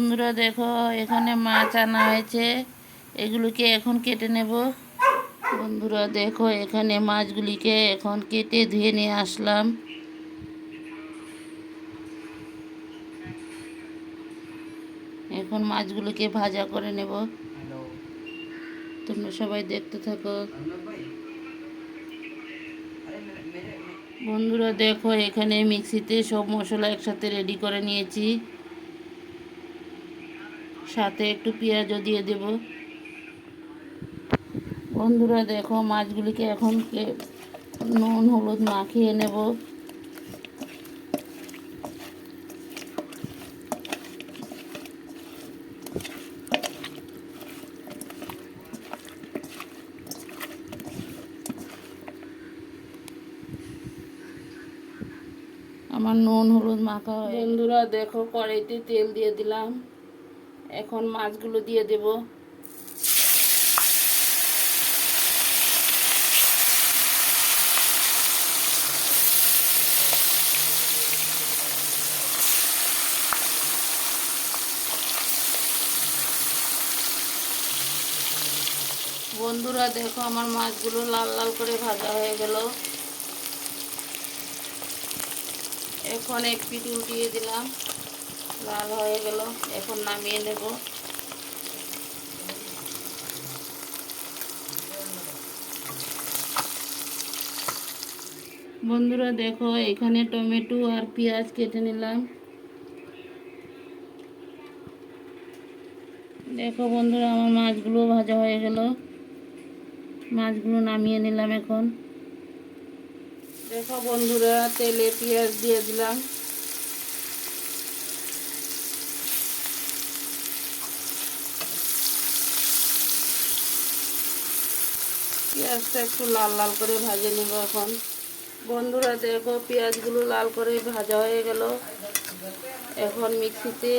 বন্ধুরা দেখো এখানে মাছ আনা হয়েছে। এগুলোকে এখন কেটে নেব। বন্ধুরা দেখো এখানে মাছগুলিকে এখন কেটে ধুয়ে নিয়ে আসলাম। এখন মাছগুলোকে ভাজা করে নেব। তোমরা সবাই দেখতে থাকো। বন্ধুরা দেখো এখানে মিক্সিতে সব মশলা একসাথে রেডি করে নিয়েছি। সাথে একটু পেঁয়াজও দিয়ে দেব। বন্ধুরা দেখো, মাছগুলিকে এখন নুন, হলুদ মাখিয়ে নেব। আমার নুন, হলুদ মাখা বন্ধুরা দেখো, কড়াইতে তেল দিয়ে দিলাম। এখন মাছগুলো দিয়ে দেব। বন্ধুরা, দেখো আমার মাছগুলো লাল লাল করে ভাজা হয়ে গেল। এখন এক পিঠ উল্টিয়ে দিলাম। লাল হয়ে গেল। এখন নামিয়ে নেব। বন্ধুরা দেখো, এখানে টমেটো আর পেঁয়াজ কেটে নিলাম। দেখো বন্ধুরা, আমার মাছগুলো ভাজা হয়ে গেল। মাছগুলো নামিয়ে নিলাম এখন। দেখো বন্ধুরা, তেলে পেঁয়াজ দিয়ে দিলাম। পেঁয়াজটা একটু লাল লাল করে ভাজে নেব এখন। বন্ধুরা, দেখো পেঁয়াজগুলো লাল করে ভাজা হয়ে গেল। এখন মিক্সিতে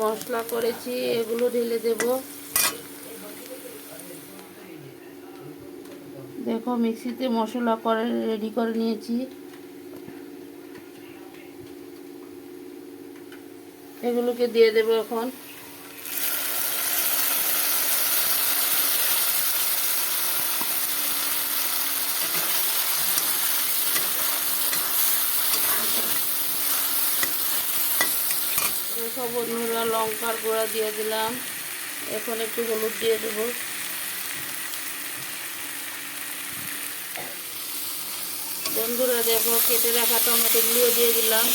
মশলা করেছি, এগুলো ঢেলে দেব। দেখো মিক্সিতে মশলা করে, রেডি করে নিয়েছি। এগুলোকে দিয়ে দেবো এখন। দেখো বন্ধুরা লঙ্কার গুঁড়া দিয়ে দিলাম। এখন একটু হলুদ দিয়ে দেবো। বন্ধুরা দেখো, কেটে রাখা টমেটোগুলিও দিয়ে দিলাম।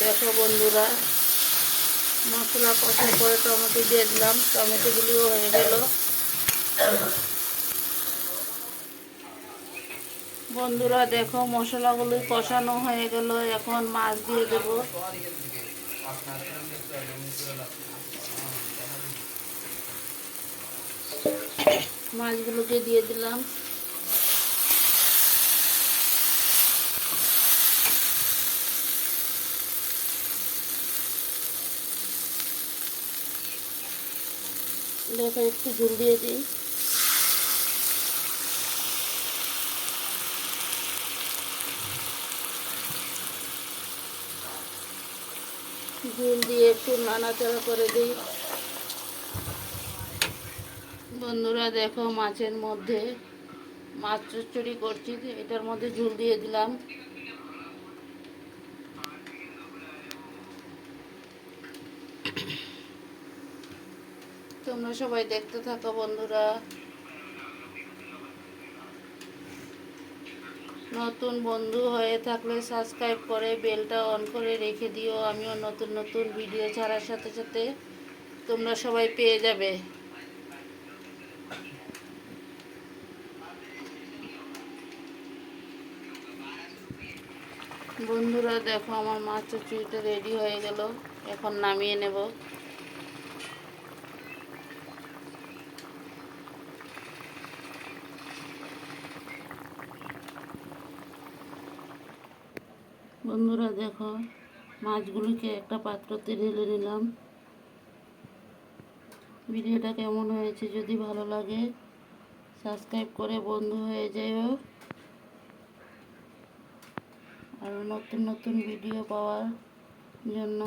দেখো বন্ধুরা, মশলা কষার পরে টমেটো দিয়ে দিলাম। টমেটোগুলিও হয়ে গেল। বন্ধুরা দেখো, মশলাগুলি কষানো হয়ে গেল, এখন মাছ দিয়ে দেবো। মাছগুলোকে দিয়ে দিলাম। দেখো, একটু ঝুল দিয়ে দিই। ঝুল দিয়ে একটু নাড়াচাড়া করে দিই। বন্ধুরা দেখো মাছের মধ্যে মাছ চচ্চড়ি করছি, এটার মধ্যে ঝুল দিয়ে দিলাম। তোমরা সবাই দেখতে থাকো বন্ধুরা। নতুন বন্ধু হয়ে থাকলে সাবস্ক্রাইব করে বেলটা অন করে রেখে দিও। আমিও নতুন নতুন ভিডিও ছাড়ার সাথে সাথে তোমরা সবাই পেয়ে যাবে। বন্ধুরা দেখো আমার মাছ চচুরিটা রেডি হয়ে গেল। এখন নামিয়ে নেব। বন্ধুরা দেখো, মাছগুলিকে একটা পাত্রতে ঢেলে নিলাম। ভিডিওটা কেমন হয়েছে যদি ভালো লাগে, সাবস্ক্রাইব করে বন্ধু হয়ে যাও আর নতুন নতুন ভিডিও পাওয়ার জন্য